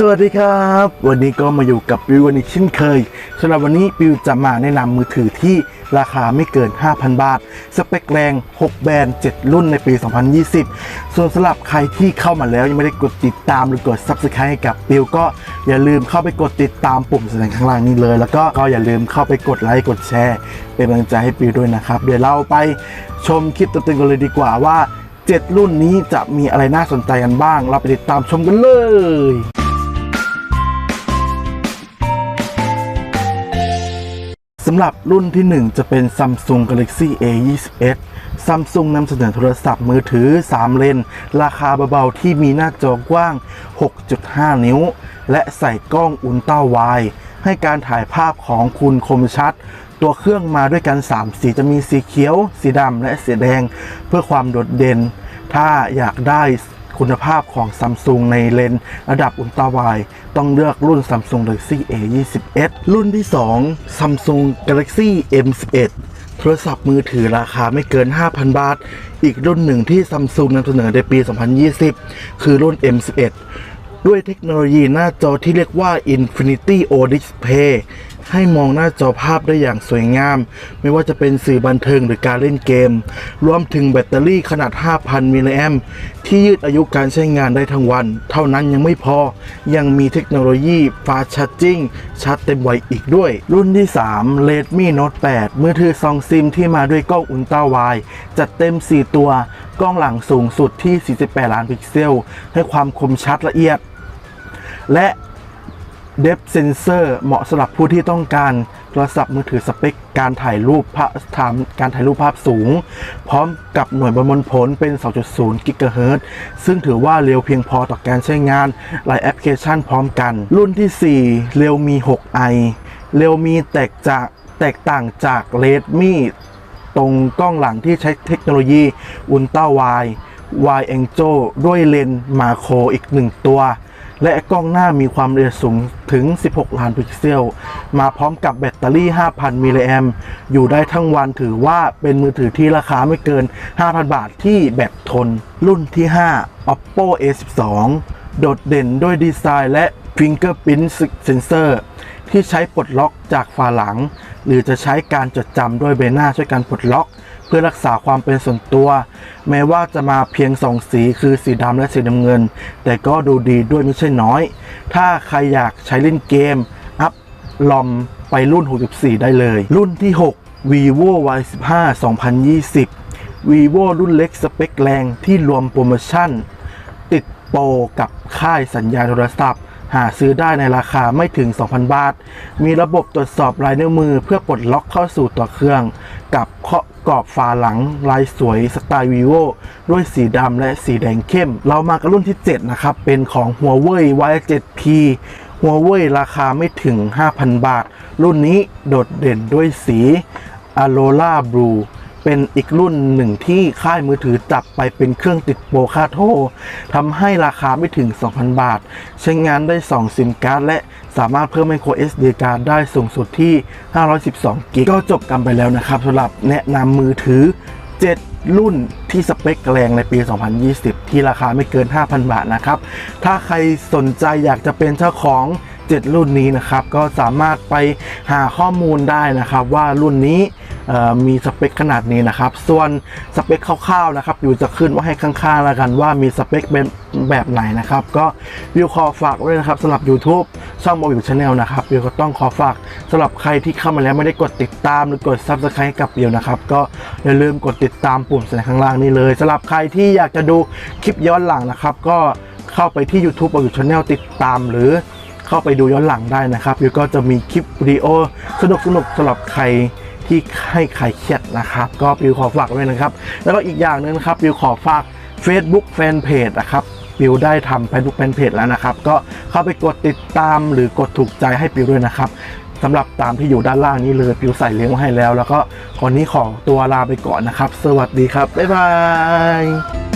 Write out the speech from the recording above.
สวัสดีครับ วันนี้ก็มาอยู่กับปิววันอีกเช่นเคยสำหรับวันนี้ปิวจะมาแนะนำมือถือที่ราคาไม่เกิน 5,000 บาท สเปคแรง 6 แบรนด์ 7 รุ่นในปี 2020 ส่วนสำหรับใครที่เข้ามาแล้วยังไม่ได้กดติดตามหรือกด Subscribe ให้กับปิวก็อย่าลืมเข้าไปกดติดตามปุ่มแสดงข้างล่างนี้เลย แล้วก็ก็อย่าลืมเข้าไปกดไลค์กดแชร์ เป็นกำลังใจให้ปิวด้วยนะครับ เดี๋ยวเราไปชมคลิปเต็มกันเลยดีกว่าว่า 7 รุ่นนี้จะมีอะไรน่าสนใจกันบ้าง เราไปติดตามชมกันเลย สำหรับรุ่นที่ 1 จะเป็น Samsung Galaxy A21 Samsung นำเสนอโทรศัพท์มือถือ 3 เลน ราคาเบาๆที่มีหน้าจอกว้าง 6.5 นิ้ว และใส่กล้องอุลตร้าไวด์ให้การถ่ายภาพของคุณคมชัด ตัวเครื่องมาด้วยกัน 3 สีจะมีสีเขียว สีดำและสีแดง เพื่อความโดดเด่น ถ้าอยากได้ คุณภาพของ Samsung ในเลนส์ระดับอุลตร้าไวต้องเลือกรุ่น Samsung Galaxy A21 รุ่นที่ 2 Samsung Galaxy M11 โทรศัพท์มือถือราคาไม่เกิน 5,000 บาท อีกรุ่นหนึ่งที่ Samsung นำเสนอในปี 2020 คือรุ่น M11 ด้วยเทคโนโลยีหน้าจอที่เรียกว่า Infinity O Display ให้มองหน้าจอภาพได้อย่างสวยงาม ไม่ว่าจะเป็นสื่อบันเทิงหรือการเล่นเกม รวมถึงแบตเตอรี่ขนาด 5,000 มิลลิแอมป์ที่ยืดอายุการใช้งานได้ทั้งวัน เท่านั้นยังไม่พอ ยังมีเทคโนโลยีฟาชาร์จิ่งชาร์จเต็มวัยอีกด้วย รุ่นที่ 3 Redmi Note 8 มือถือซองซิมที่มาด้วยกล้องอุลตร้าไวด์จัดเต็ม 4 ตัว กล้องหลังสูงสุดที่ 48 ล้านพิกเซล ให้ความคมชัดละเอียด และ Depth Sensor เหมาะสำหรับผู้ที่ต้องการโทรศัพท์มือถือสเปค การถ่ายรูปภาพทำการถ่ายรูปภาพสูง พร้อมกับหน่วยประมวลผลเป็น 2.0 กิกะเฮิรตซ์ซึ่งถือว่าเร็วเพียงพอต่อการใช้งานหลายแอปพลิเคชันพร้อมกัน รุ่นที่ 4 เร็วมี 6i เร็วมีแตกจากแตกต่างจาก Redmi ตรงกล้องหลังที่ใช้เทคโนโลยีอุลตร้าไวด์ Wide Angle ด้วยเลนส์มาโครอีกหนึ่งตัว และกล้องหน้ามีความละเอียดสูงถึง 16 ล้านพิกเซล มาพร้อมกับแบตเตอรี่ 5,000 มิลลิแอมอยู่ได้ทั้งวันถือว่าเป็นมือถือที่ราคาไม่เกิน 5,000 บาทที่แบตทน รุ่นที่ 5 Oppo A12 โดดเด่นด้วยดีไซน์และ Fingerprint Sensor ที่ใช้ปลดล็อกจากฝาหลัง หรือจะใช้การจดจำด้วยใบหน้าช่วยการปลดล็อก เพื่อรักษาความเป็นส่วนตัว แม้ว่าจะมาเพียงสองสีคือสีดำและสีน้ำเงิน แต่ก็ดูดีด้วยไม่ใช่น้อย ถ้าใครอยากใช้เล่นเกม อัพลอมไปรุ่น 64 ได้เลย รุ่นที่ 6 vivo y 15 2020 vivo รุ่นเล็กสเปคแรงที่รวมโปรโมชั่น ติดโปรกับค่ายสัญญาณโทรศัพท์ หาซื้อได้ในราคาไม่ถึง 2,000 บาท มีระบบตรวจสอบลายนิ้วมือเพื่อปลดล็อกเข้าสู่ตัวเครื่อง กับเคาะกรอบฝาหลังลายสวยสไตล์ vivo ด้วยสีดำและสีแดงเข้ม เรามากับรุ่นที่ 7 นะครับ เป็นของ Huawei Y7P Huawei ราคาไม่ถึง 5,000 บาท รุ่นนี้โดดเด่นด้วยสี Aurora Blue เป็นอีกรุ่นหนึ่งที่ค่ายมือถือจับไปเป็นเครื่องติดโปรคาโททำให้ราคาไม่ถึง 2,000 บาท ใช้งานได้ 2 ซิมการ์ดและสามารถเพิ่ม micro SD card ได้สูงสุดที่ 512 กิกก็จบกันไปแล้วนะครับสำหรับแนะนำมือถือ 7รุ่นที่สเปคแรงในปี 2020 ที่ราคาไม่เกิน 5,000 บาทนะครับ ถ้าใครสนใจอยากจะเป็นเจ้าของ 7 รุ่นนี้นะครับ ก็สามารถไปหาข้อมูลได้นะครับ ว่ารุ่นนี้ มีสเปคขนาดนี้นะครับ ส่วนสเปคคร่าวๆนะครับอยู่จะขึ้นว่าให้ข้างๆแล้วกันว่ามีสเปคเป็นแบบไหนนะครับ ก็วิวขอฝากไว้นะครับสำหรับ YouTube ช่องโมบิลชาแนลนะครับวิวก็ต้องขอฝากสำหรับใครที่เข้ามาแล้วไม่ได้กดติดตามหรือกด Subscribe กับวิวนะครับก็อย่าลืมกดติดตามปุ่มแสดงข้างล่างนี้เลยสำหรับใครที่อยากจะดูคลิปย้อนหลังนะครับ ก็เข้าไปที่ YouTube โมบิลชาแนลติดตามหรือเข้าไปดูย้อนหลังได้นะครับวิวก็จะมีคลิปวิดีโอสนุกสนุกๆสำหรับใคร ที่ให้ใครเครียดนะครับ ก็วิวขอฝากไว้นะครับ แล้วก็อีกอย่างหนึงนะครับวิวขอฝาก Facebook Fanpage นะครับปิวได้ทำ Facebook Fanpage แล้วนะครับ ก็เข้าไปกดติดตามหรือกดถูกใจให้ปิวด้วยนะครับสำหรับตามที่อยู่ด้านล่างนี้เลยปิวใส่เลี้ยงไว้ให้แล้ว แล้วก็ก่อนนี้ขอตัวลาไปก่อนนะครับ สวัสดีครับบ๊ายบาย